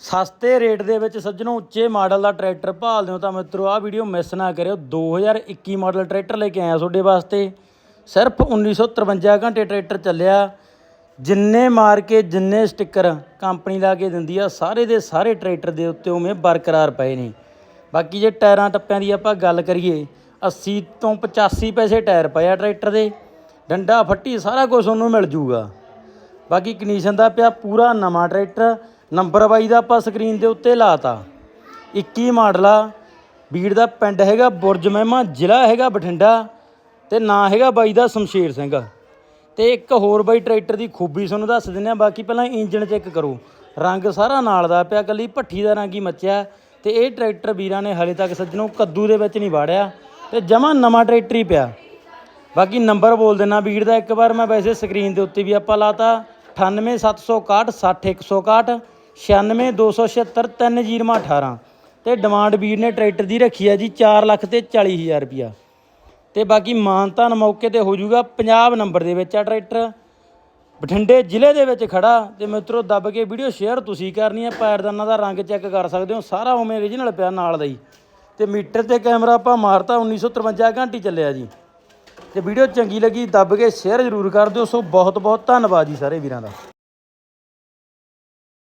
ਸਸਤੇ ਰੇਟ ਦੇ ਵਿੱਚ ਸੱਜਣੋ ਉੱਚੇ ਮਾਡਲ ਦਾ ਟਰੈਕਟਰ ਭਾਲਦੇ ਹੋ ਤਾਂ ਮਿੱਤਰੋ, ਆਹ ਵੀਡੀਓ ਮਿਸ ਨਾ ਕਰਿਓ। 2021 ਮਾਡਲ ਟਰੈਕਟਰ ਲੈ ਕੇ ਆਇਆ ਤੁਹਾਡੇ ਵਾਸਤੇ। ਸਿਰਫ 1953 ਘੰਟੇ ਟਰੈਕਟਰ ਚੱਲਿਆ। ਜਿੰਨੇ ਮਾਰ ਕੇ, ਜਿੰਨੇ ਸਟicker ਕੰਪਨੀ ਲਾ ਕੇ ਦਿੰਦੀ ਆ, ਸਾਰੇ ਦੇ ਸਾਰੇ ਟਰੈਕਟਰ ਦੇ ਉੱਤੇ ਉਵੇਂ ਬਰਕਰਾਰ ਪਏ ਨੇ। ਬਾਕੀ ਜੇ ਟਾਇਰਾਂ ਟੱਪਿਆਂ ਦੀ ਆਪਾਂ ਗੱਲ ਕਰੀਏ 80 ਤੋਂ 85 ਪੈਸੇ ਟਾਇਰ ਪਏ ਆ ਟਰੈਕਟਰ ਦੇ। ਡੰਡਾ ਫੱਟੀ ਸਾਰਾ ਕੁਝ ਉਹਨੂੰ ਮਿਲ ਜੂਗਾ। ਬਾਕੀ ਕੰਡੀਸ਼ਨ ਦਾ ਪਿਆ ਪੂਰਾ ਨਵਾਂ ਟਰੈਕਟਰ। ਨੰਬਰ ਬਾਈ ਦਾ ਆਪਾਂ ਸਕਰੀਨ ਦੇ ਉੱਤੇ ਲਾਤਾ। 21 ਮਾਡਲ ਆ ਬੀੜ ਦਾ ਪਿੰਡ ਹੈਗਾ ਬੁਰਜ ਮਹਿਮਾ, ਜ਼ਿਲ੍ਹਾ ਹੈਗਾ ਬਠਿੰਡਾ ਤੇ ਨਾਂ ਹੈਗਾ ਬਾਈ ਦਾ ਸ਼ਮਸ਼ੇਰ ਸਿੰਘ। ਤੇ ਇੱਕ ਹੋਰ ਬਾਈ ਟਰੈਕਟਰ ਦੀ ਖੂਬੀ ਤੁਹਾਨੂੰ ਦੱਸ ਦਿੰਦੇ ਆ ਬਾਕੀ ਪਹਿਲਾਂ ਇੰਜਨ ਚੈੱਕ ਕਰੋ। ਰੰਗ ਸਾਰਾ ਨਾਲ ਦਾ ਪਿਆ, ਕੱਲੀ ਭੱਠੀ ਦਾ ਰੰਗ ਹੀ ਮੱਚਿਆ। ਤੇ ਇਹ ਟਰੈਕਟਰ ਵੀਰਾਂ ਨੇ ਹਲੇ ਤੱਕ ਸੱਜਣੋਂ ਕੱਦੂ ਦੇ ਵਿੱਚ ਨਹੀਂ ਵਾੜਿਆ ਤੇ ਜਮਾ ਨਵਾਂ ਟਰੈਕਟਰ ਹੀ ਪਿਆ। ਬਾਕੀ ਨੰਬਰ ਬੋਲ ਦੇਣਾ ਵੀਰ ਦਾ, ਇੱਕ ਵਾਰ ਮੈਂ ਵੈਸੇ ਸਕਰੀਨ ਦੇ ਉੱਤੇ ਵੀ ਆਪਾਂ ਲਾਤਾ 98761 60161 96276 3018 ਤੇ ਡਿਮਾਂਡ ਵੀਰ ਨੇ ਟਰੈਕਟਰ ਦੀ ਰੱਖੀ ਹੈ ਜੀ 4 ਲੱਖ ਤੇ 40000 ਰੁਪਿਆ ਤੇ ਬਾਕੀ ਮਾਨਤਾਨ ਮੌਕੇ ਤੇ ਹੋ ਜਾਊਗਾ ਪੰਜਾਬ ਨੰਬਰ ਦੇ ਵਿੱਚ ਆ ਟਰੈਕਟਰ। ਬਠਿੰਡੇ ਜ਼ਿਲ੍ਹੇ ਦੇ ਵਿੱਚ ਖੜਾ। ਤੇ ਮਿੱਤਰੋ, ਦੱਬ ਕੇ ਵੀਡੀਓ ਸ਼ੇਅਰ ਤੁਸੀਂ ਕਰਨੀ ਹੈ ਪੈਰਦਾਨਾਂ ਦਾ ਰੰਗ ਚੈੱਕ ਕਰ ਸਕਦੇ ਹੋ। ਸਾਰਾ ਉਵੇਂ origignal ਪਿਆ ਨਾਲ ਦਾ ਹੀ। ਤੇ ਮੀਟਰ ਤੇ ਕੈਮਰਾ ਆਪਾਂ ਮਾਰਤਾ 1953 ਘੰਟੀ ਚੱਲਿਆ ਜੀ। ਤੇ ਵੀਡੀਓ ਚੰਗੀ ਲੱਗੀ, ਦੱਬ ਕੇ ਸ਼ੇਅਰ ਜ਼ਰੂਰ ਕਰ ਦਿਓ। ਸੋ ਬਹੁਤ ਬਹੁਤ ਧੰਨਵਾਦ ਜੀ ਸਾਰੇ ਵੀਰਾਂ ਦਾ।